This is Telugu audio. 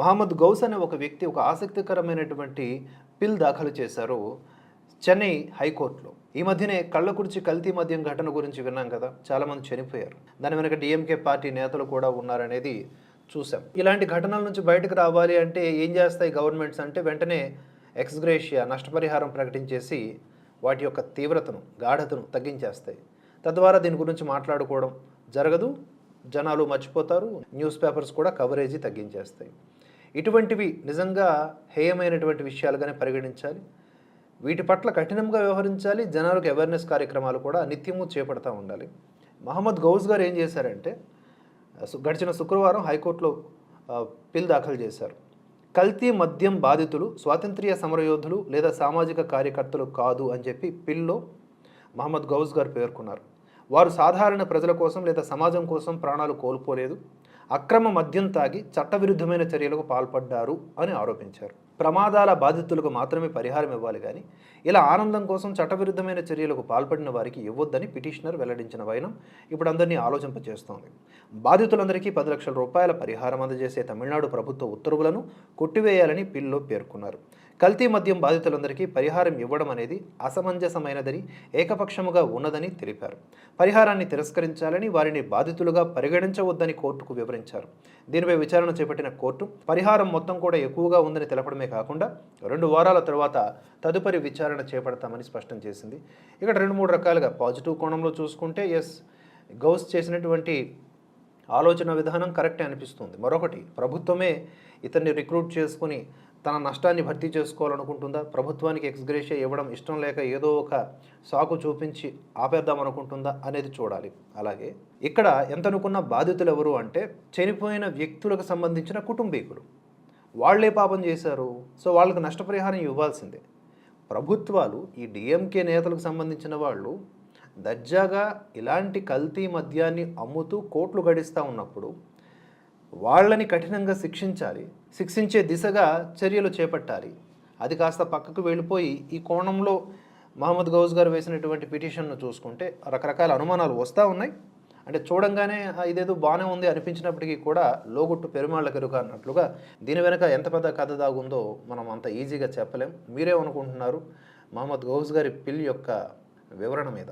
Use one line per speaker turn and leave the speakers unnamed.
మహమ్మద్ గౌస్ అనే ఒక వ్యక్తి ఒక ఆసక్తికరమైనటువంటి పిల్ దాఖలు చేశారు చెన్నై హైకోర్టులో. ఈ మధ్యనే కళ్ళ కుర్చి కల్తీ మద్యం ఘటన గురించి విన్నాం కదా చాలామంది చనిపోయారు. దాని వెనక డిఎంకే పార్టీ నేతలు కూడా ఉన్నారనేది చూసాం ఇలాంటి ఘటనల నుంచి బయటకు రావాలి అంటే ఏం చేస్తాయి గవర్నమెంట్స్ అంటే వెంటనే ఎక్స్గ్రేషియా నష్టపరిహారం ప్రకటించేసి వాటి యొక్క తీవ్రతను గాఢతను తగ్గించేస్తాయి. తద్వారా దీని గురించి మాట్లాడుకోవడం జరగదు జనాలు మర్చిపోతారు న్యూస్ పేపర్స్ కూడా కవరేజీ తగ్గించేస్తాయి. ఇటువంటివి నిజంగా హేయమైనటువంటి విషయాలుగానే పరిగణించాలి. వీటి పట్ల కఠినంగా వ్యవహరించాలి. జనాలకు అవేర్నెస్ కార్యక్రమాలు కూడా నిత్యము చేపడతా ఉండాలి. మహమ్మద్ గౌస్ గారు ఏం చేశారంటే గడిచిన శుక్రవారం హైకోర్టులో పిల్ దాఖలు చేశారు. కల్తీ మద్యం బాధితులు స్వాతంత్ర్య సమరయోధులు లేదా సామాజిక కార్యకర్తలు కాదు అని చెప్పి పిల్లో మహమ్మద్ గౌస్ గారు పేర్కొన్నారు. వారు సాధారణ ప్రజల కోసం లేదా సమాజం కోసం ప్రాణాలు కోల్పోలేదు. అక్రమ మద్యం తాగి చట్టవిరుద్ధమైన చర్యలకు పాల్పడ్డారు అని ఆరోపించారు. ప్రమాదాల బాధితులకు మాత్రమే పరిహారం ఇవ్వాలి కానీ ఇలా ఆనందం కోసం చట్టవిరుద్ధమైన చర్యలకు పాల్పడిన వారికి ఇవ్వొద్దని పిటిషనర్ వెల్లడించిన వైనం ఇప్పుడు అందరినీ ఆలోచింపచేస్తోంది. బాధితులందరికీ పది లక్షల రూపాయల పరిహారం అందజేసే తమిళనాడు ప్రభుత్వ ఉత్తర్వులను కొట్టివేయాలని పిల్లో పేర్కొన్నారు. కల్తీ మద్యం బాధితులందరికీ పరిహారం ఇవ్వడం అనేది అసమంజసమైనదని ఏకపక్షముగా ఉన్నదని తెలిపారు. పరిహారాన్ని తిరస్కరించాలని వారిని బాధితులుగా పరిగణించవద్దని కోర్టుకు వివరించారు. దీనిపై విచారణ చేపట్టిన కోర్టు పరిహారం మొత్తం కూడా ఎక్కువగా ఉందని తెలపడమే కాకుండా రెండు వారాల తర్వాత తదుపరి విచారణ చేపడతామని స్పష్టం చేసింది. ఇక్కడ రెండు మూడు రకాలుగా పాజిటివ్ కోణంలో చూసుకుంటే ఎస్ గౌస్ చేసినటువంటి ఆలోచన విధానం కరెక్టే అనిపిస్తుంది. మరొకటి ప్రభుత్వమే ఇతన్ని రిక్రూట్ చేసుకుని తన నష్టాన్ని భర్తీ చేసుకోవాలనుకుంటుందా? ప్రభుత్వానికి ఎక్స్గ్రేషియా ఇవ్వడం ఇష్టం లేక ఏదో ఒక సాకు చూపించి ఆపేద్దామనుకుంటుందా అనేది చూడాలి. అలాగే ఇక్కడ ఎంత అనుకున్న బాధితులు ఎవరు అంటే చనిపోయిన వ్యక్తులకు సంబంధించిన కుటుంబీకులు. వాళ్ళే పాపం చేశారు. సో వాళ్ళకు నష్టపరిహారం ఇవ్వాల్సిందే. ప్రభుత్వాలు ఈ డిఎంకే నేతలకు సంబంధించిన వాళ్ళు దర్జాగా ఇలాంటి కల్తీ మద్యాన్ని అమ్ముతూ కోట్లు గడిస్తూ ఉన్నప్పుడు వాళ్ళని కఠినంగా శిక్షించాలి. శిక్షించే దిశగా చర్యలు చేపట్టాలి. అది కాస్త పక్కకు వెళ్ళిపోయి ఈ కోణంలో మహమ్మద్ గౌజ్ గారు వేసినటువంటి పిటిషన్ను చూసుకుంటే రకరకాల అనుమానాలు వస్తూ ఉన్నాయి. అంటే చూడంగానే ఇదేదో బాగానే ఉంది అనిపించినప్పటికీ కూడా లోగుట్టు పెరుమాళ్ళ కెరుక అన్నట్లుగా దీని వెనక ఎంత పెద్ద కథ దాగుందో మనం అంత ఈజీగా చెప్పలేం. మీరేమనుకుంటున్నారు మహమ్మద్ గౌస్ గారి పిల్ యొక్క వివరణ మీద.